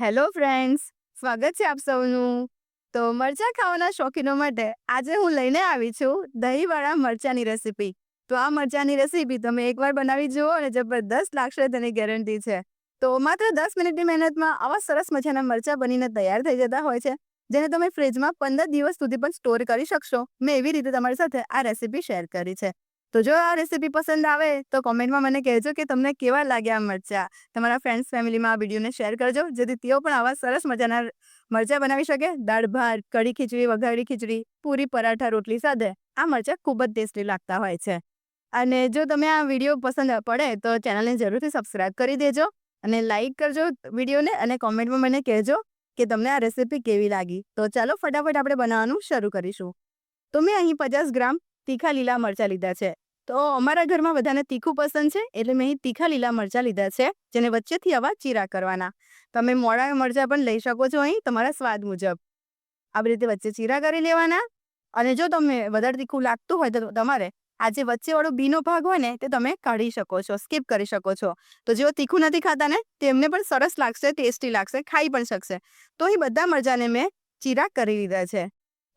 Hello friends, સ્વાગત છે આપ સૌનું. તો મરચાં ખાવાના શોખીનો માટે આજે હું લઈને આવી છું દહીંવાળા મરચાંની રેસીપી. તો આ મરચાંની રેસીપી તમે એકવાર બનાવી જુઓ અને જબરદસ્ત લાગશે તેની ગેરંટી છે. તો માત્ર દસ મિનિટની મહેનતમાં આવા સરસ મજાના મરચાં બનીને તૈયાર થઈ જતા હોય છે, જેને તમે ફ્રિજમાં પંદર દિવસ સુધી પણ સ્ટોર કરી શકશો. મેં એવી રીતે તમારી સાથે આ રેસીપી શેર કરી છે. તો જો આ રેસીપી પસંદ આવે, તો કોમેન્ટમાં મને કહેજો કે તમને કેવા લાગ્યા મરચાં. તમારા ફ્રેન્ડ્સ ફેમિલીમાં આ વિડીયોને શેર કરજો, જેથી તેઓ પણ આવા સરસ મજાના મરચાં બનાવી શકે. દાળ, ભાત, કઢી ખીચડી વઘારી ખીચડી, પૂરી, પરાઠા, રોટલી સાથે આ મરચાં ખૂબ જ ટેસ્ટી લાગતા હોય છે. અને જો તમે આ વીડિયો પસંદ પડે, તો ચેનલને જરૂરથી સબસ્ક્રાઇબ કરી દેજો અને લાઇક કરજો વિડીયોને અને કોમેન્ટમાં મને કહેજો કે તમને આ રેસીપી કેવી લાગી. તો ચાલો ફટાફટ આપણે બનાવવાનું શરૂ કરીશું. તો મેં અહીં પચાસ ગ્રામ તીખા લીલા મરચાં લીધા છે. તો અમારા ઘરમાં બધાને તીખું પસંદ છે, એટલે મેં અહીં તીખા લીલા મરચાં લીધા છે, જેને વચ્ચેથી આવા ચીરા કરવાના. તમે મોડા મરચાં પણ લઈ શકો છો અહીં, તમારા સ્વાદ મુજબ. આવી રીતે વચ્ચે ચીરા કરી લેવાના. અને જો તમે વધારે તીખું લાગતું હોય તો તમારે આ જે વચ્ચેવાળો બીનો ભાગ હોય ને, તે તમે કાઢી શકો છો, સ્કીપ કરી શકો છો. તો જેઓ તીખું નથી ખાતા ને તેમને પણ સરસ લાગશે, ટેસ્ટી લાગશે, ખાઈ પણ શકશે. તો અહીં બધા મરચાંને મેં ચીરા કરી લીધા છે.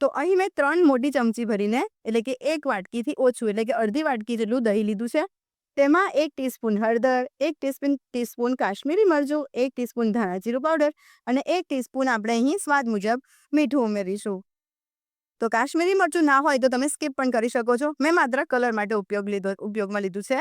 તો અહીં મેં ત્રણ મોટી ચમચી ભરીને, એટલે કે એક વાટકીથી ઓછું, એટલે કે અડધી વાટકી જેટલું દહીં લીધું છે. તેમાં એક ટીસ્પૂન હળદર, એક ટીસ્પૂન ટીસ્પૂન કાશ્મીરી મરચું, એક ટીસ્પૂન ધાણા જીરું પાવડર અને એક ટીસ્પૂન આપણે અહીં સ્વાદ મુજબ મીઠું ઉમેરીશું. તો કાશ્મીરી મરચું ના હોય તો તમે સ્કીપ પણ કરી શકો છો. મેં માત્ર કલર માટે ઉપયોગ લીધો, ઉપયોગમાં લીધું છે.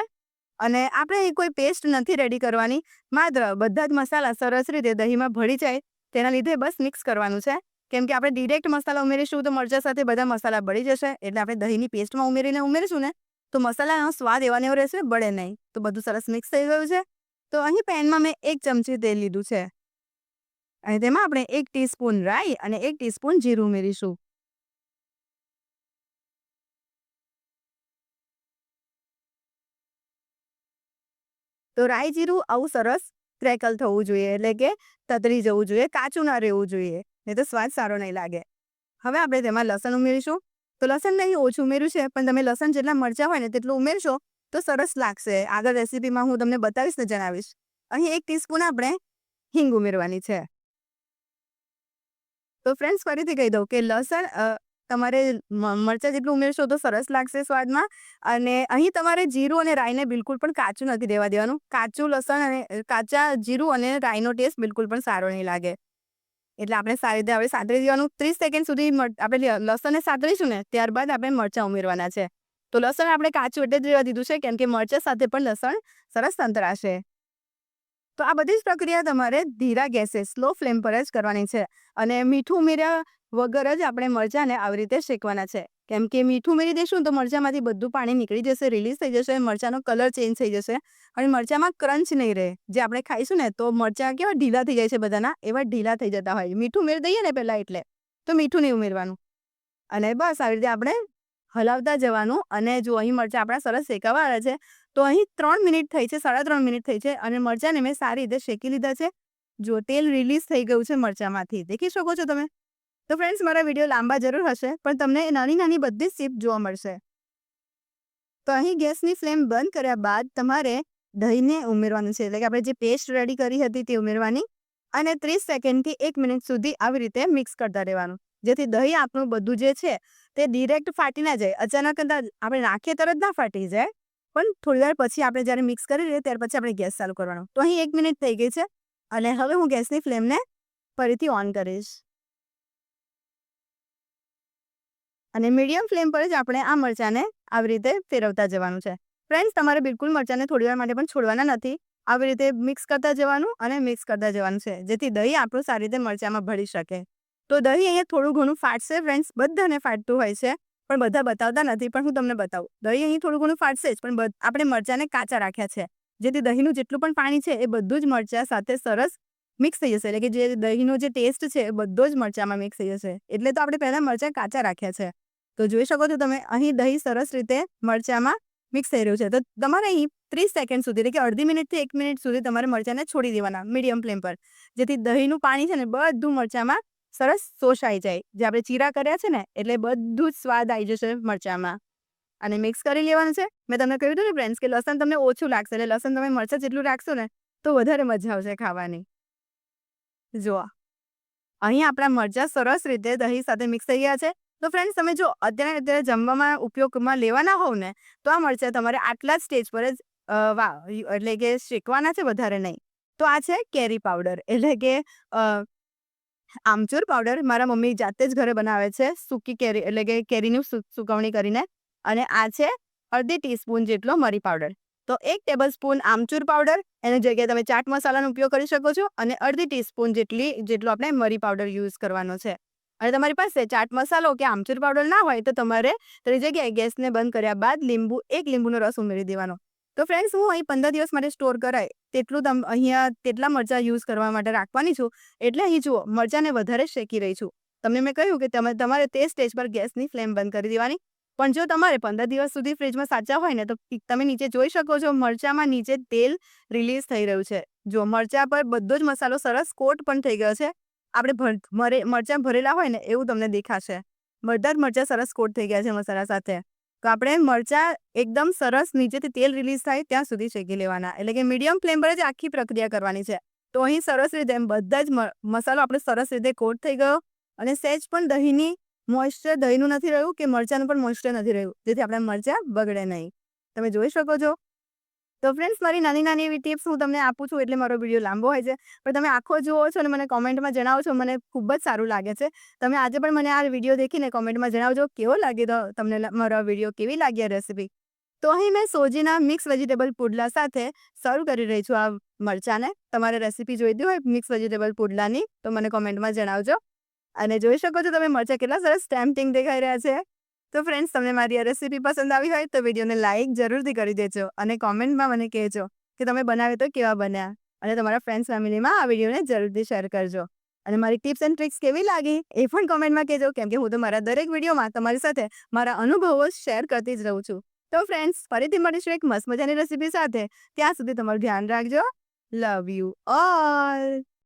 અને આપણે અહીં કોઈ પેસ્ટ નથી રેડી કરવાની. માત્ર બધા જ મસાલા સરસ રીતે દહીંમાં ભળી જાય. તેના લીધે બસ મિક્સ કરવાનું છે. કેમ કે આપણે ડિરેક્ટ મસાલા ઉમેરીશું તો મરચા સાથે બધા મસાલા બળી જશે. એટલે આપણે દહીંની પેસ્ટમાં ઉમેરીને ઉમેરીશું ને, તો મસાલાનો સ્વાદ એવા એવો રહેશે બળે નહીં. તો બધું સરસ મિક્સ થઈ ગયું છે. તો અહીં પેનમાં મેં એક ચમચી તેલ લીધું છે. અને તેમાં આપણે એક ટીસ્પૂન રાઈ અને એક ટીસ્પૂન જીરું ઉમેરીશું. તો રાઈ જીરું આવું સરસ ક્રેકલ થવું જોઈએ, એટલે કે તતરી જવું જોઈએ, કાચું ના રહેવું જોઈએ, નહીં તો સ્વાદ સારો નહીં લાગે. હવે આપણે તેમાં લસણ ઉમેરીશું. તો લસણ નહીં ઓછું ઉમેર્યું છે, પણ તમે લસણ જેટલા મરચાં હોય ને તેટલું ઉમેરશો, તો સરસ લાગશે. આગળ રેસીપીમાં હું તમને બતાવીશ ને જણાવીશ. અહીં એક ટીસ્પૂન આપણે હિંગ ઉમેરવાની છે. તો ફ્રેન્ડ્સ ફરીથી કહી દઉં કે લસણ તમારે મરચાં જેટલું ઉમેરશો તો સરસ લાગશે સ્વાદમાં. અને અહીં તમારે જીરું અને રાઈને બિલકુલ પણ કાચું નથી દેવા દેવાનું. કાચું લસણ અને કાચા જીરું અને રાઈનો ટેસ્ટ બિલકુલ પણ સારો નહીં લાગે. એટલે આપણે સારી રીતે હવે સાતરી દેવાનું. ત્રીસ સેકન્ડ સુધી આપણે લસણને સાતરીશું ને ત્યારબાદ આપણે મરચાં ઉમેરવાના છે. તો લસણ આપણે કાચું એટલે જ રહેવા દીધું છે કેમ કે મરચાં સાથે પણ લસણ સરસ સંતરાશે તો આ બધી જ પ્રક્રિયા તમારે ધીરા ગેસે, સ્લો ફ્લેમ પર જ કરવાની છે. અને મીઠું ઉમેર્યા વગર જ આપણે મરચાંને આવી રીતે શેકવાના છે. કેમ કે મીઠું ઉમેરી દઈશું તો મરચાંમાંથી બધું પાણી નીકળી જશે રિલીઝ થઈ જશે, મરચાંનો કલર ચેન્જ થઈ જશે અને મરચાંમાં ક્રંચ નહીં રહે. જે આપણે ખાઈશું ને તો મરચાં કેવા ઢીલા થઈ જાય છે બધાના, એવા ઢીલા થઈ જતા હોય. મીઠું ઉમેરી દઈએ ને પહેલાં એટલે, તો મીઠું નહીં ઉમેરવાનું. અને બસ આવી રીતે આપણે હલાવતા જવાનું અને જો અહીં મરચાં આપણા સરસ શેકાવા છે, તો અહીં ત્રણ મિનિટ થઈ છે, સાડા ત્રણ મિનિટ થઈ છે અને મરચાંને મેં સારી રીતે શેકી લીધા છે. જો તેલ રિલીઝ થઈ ગયું છે મરચાંમાંથી, દેખી શકો છો તમે? તો ફ્રેન્ડ્સ મારા વીડિયો લાંબા જરૂર હશે, પણ તમને નાની નાની બધી સીપ જોવા મળશે. તો અહીં ગેસની ફ્લેમ બંધ કર્યા બાદ તમારે દહીંને ઉમેરવાનું છે. એટલે કે આપણે જે પેસ્ટ રેડી કરી હતી તે ઉમેરવાની અને ત્રીસ સેકન્ડથી એક મિનિટ સુધી આવી રીતે મિક્સ કરતા રહેવાનું. જેથી દહીં આપણું બધું જે છે તે ડિરેક્ટ ફાટી ના જાય. અચાનક આપણે નાખીએ તરત ના ફાટી જાય, પણ થોડી વાર પછી આપણે જ્યારે મિક્સ કરી રહીએ ત્યાર પછી આપણે ગેસ ચાલુ કરવાનો. તો અહીં એક મિનિટ થઈ ગઈ છે અને હવે હું ગેસની ફ્લેમને ફરીથી ઓન કરીશ. અને મીડિયમ ફ્લેમ પર જ આપણે આ મરચાંને આવી રીતે ફેરવતા જવાનું છે. ફ્રેન્ડ્સ, તમારે બિલકુલ મરચાંને થોડીવાર માટે પણ છોડવાના નથી. આવી રીતે મિક્સ કરતા જવાનું અને મિક્સ કરતા જવાનું છે, જેથી દહીં આપણું સારી રીતે મરચાંમાં ભળી શકે. તો દહીં અહીંયા થોડું ઘણું ફાટશે ફ્રેન્ડ્સ, બધાને ફાટતું હોય છે, પણ બધા બતાવતા નથી, પણ હું તમને બતાવું. દહીં અહીં થોડું ઘણું ફાટશે જ, પણ આપણે મરચાંને કાચા રાખ્યા છે, જેથી દહીંનું જેટલું પણ પાણી છે, એ બધું જ મરચાં સાથે સરસ મિક્સ થઈ જશે. એટલે કે જે દહીંનો જે ટેસ્ટ છે, એ બધો જ મરચાંમાં મિક્સ થઈ જશે. એટલે તો આપણે પહેલાં મરચાં કાચા રાખ્યા છે. તો જોઈ શકો છો તમે, અહીં દહીં સરસ રીતે મરચાંમાં મિક્સ થઈ રહ્યું છે. તો તમારે અહીં ત્રીસ સેકન્ડ સુધી, એટલે કે અડધી મિનિટથી એક મિનિટ સુધી તમારે મરચાંને છોડી દેવાના મીડિયમ ફ્લેમ પર. જેથી દહીંનું પાણી છે ને બધું મરચાંમાં સરસ શોષાઈ જાય. જે આપણે ચીરા કર્યા છે ને, એટલે બધું જ સ્વાદ આવી જશે મરચાંમાં. અને મિક્સ કરી લેવાનું છે. મેં તમને કહ્યું હતું ને ફ્રેન્ડ્સ કે લસણ તમને ઓછું લાગશે, એટલે લસણ તમે મરચાં જેટલું રાખશો ને, તો વધારે મજા આવશે ખાવાની. જુઓ. અહીં આપણા મરચાં સરસ રીતે દહીં સાથે મિક્સ થઈ ગયા છે. તો ફ્રેન્ડ્સ તમે જો અત્યારે અત્યારે જમવામાં ઉપયોગમાં લેવાના હોવ ને, તો આ મરચાં તમારે આટલા સ્ટેજ પર જ વા એટલે કે શેકવાના છે વધારે નહીં. તો આ છે કેરી પાવડર એટલે કે આમચૂર પાવડર મારા મમ્મી જાતે જ ઘરે બનાવે છે, સૂકી કેરી, એટલે કે કેરીની સુકવણી કરીને. અને આ છે અડધી ટીસ્પૂન જેટલો મરી પાવડર તો એક ટેબલ સ્પૂન આમચૂર પાવડર એની જગ્યાએ તમે ચાટ મસાલાનો ઉપયોગ કરી શકો છો. અને અડધી ટીસ્પૂન જેટલી, જેટલો આપણે મરી પાવડર યુઝ કરવાનો છે. અને તમારી પાસે ચાટ મસાલો કે આમચૂર પાવડર ના હોય તો તમારે તેની જગ્યાએ ગેસને બંધ કર્યા બાદ લીંબુ, એક લીંબુનો રસ ઉમેરી દેવાનો. તો ફ્રેન્ડ્સ, હું અહીં પંદર દિવસ માટે સ્ટોર કરાય તેટલું તમ, અહીંયા તેટલા મરચાં યુઝ કરવા માટે રાખવાની છું. એટલે અહીં જુઓ, મરચાંને વધારે શેકી રહી છું. તમને મેં કહ્યું કે તમે, તમારે તે સ્ટેજ પર ગેસની ફ્લેમ બંધ કરી દેવાની. પણ જો તમારે પંદર દિવસ સુધી ફ્રીજમાં સાચા હોય ને તો તમે નીચે જોઈ શકો છો, મરચાંમાં નીચે તેલ રિલીઝ થઈ રહ્યું છે. જો મરચાં પર બધો જ મસાલો સરસ કોટ પણ થઈ ગયો છે આપણે મરે મરચાં ભરેલા હોય ને એવું તમને દેખાશે. બધા જ મરચાં સરસ કોટ થઈ ગયા છે મસાલા સાથે. તો આપણે મરચાં એકદમ સરસ નીચેથી તેલ રિલીઝ થાય ત્યાં સુધી શેકી લેવાના. એટલે કે મીડિયમ ફ્લેમ પર જ આખી પ્રક્રિયા કરવાની છે. તો અહીં સરસ રીતે એમ બધા જ મસાલો આપણે સરસ રીતે કોટ થઈ ગયો અને સહેજ પણ દહીંની મોઇશ્ચર દહીંનું નથી રહ્યું કે મરચાંનું પણ મોઇશ્ચર નથી રહ્યું. જેથી આપણે મરચાં બગડે નહીં. તમે જોઈ શકો છો. તો ફ્રેન્ડ્સ મારી નાની નાની એવી ટિપ્સ હું તમને આપું છું, એટલે મારો વીડિયો લાંબો હોય છે. પણ તમે આખો જુઓ છો અને મને કોમેન્ટમાં જણાવો છો મને ખૂબ જ સારું લાગે છે. તમે આજે પણ મને આ વીડિયો દેખીને કોમેન્ટમાં જણાવજો, કેવો તો તમને મારો વીડિયો કેવી લાગી રેસીપી તો અહીં મેં સોજીના મિક્સ વેજીટેબલ પુડલા સાથે સર્વ કરી રહી છું આ મરચાંને. તમારે રેસીપી જોઈતી હોય મિક્સ વેજીટેબલ પુડલાની, તો મને કોમેન્ટમાં જણાવજો. અને જોઈ શકો છો તમે મરચાં કેટલા સરસ સ્ટેમ્પિંગ દેખાઈ રહ્યા છે. તો ફ્રેન્ડ્સ તમને મારી આ રેસીપી પસંદ આવી હોય તો વિડીયોને લાઇક જરૂરથી કરી દેજો અને કોમેન્ટમાં મને કહેજો કે તમે બનાવ્યો તો કેવા બન્યા? અને તમારા ફ્રેન્ડ્સ ફેમિલીમાં આ વિડીયોને જરૂરથી શેર કરજો. અને મારી ટિપ્સ એન્ડ ટ્રિક્સ કેવી લાગી એ પણ કોમેન્ટમાં કહેજો, કેમ કે હું તો મારા દરેક વિડીયોમાં તમારી સાથે મારા અનુભવો શેર કરતી જ રહું છું. તો ફ્રેન્ડ્સ ફરીથી મળીશું એક મસ્ત મજાની રેસીપી સાથે. ત્યાં સુધી તમારું ધ્યાન રાખજો. Love you all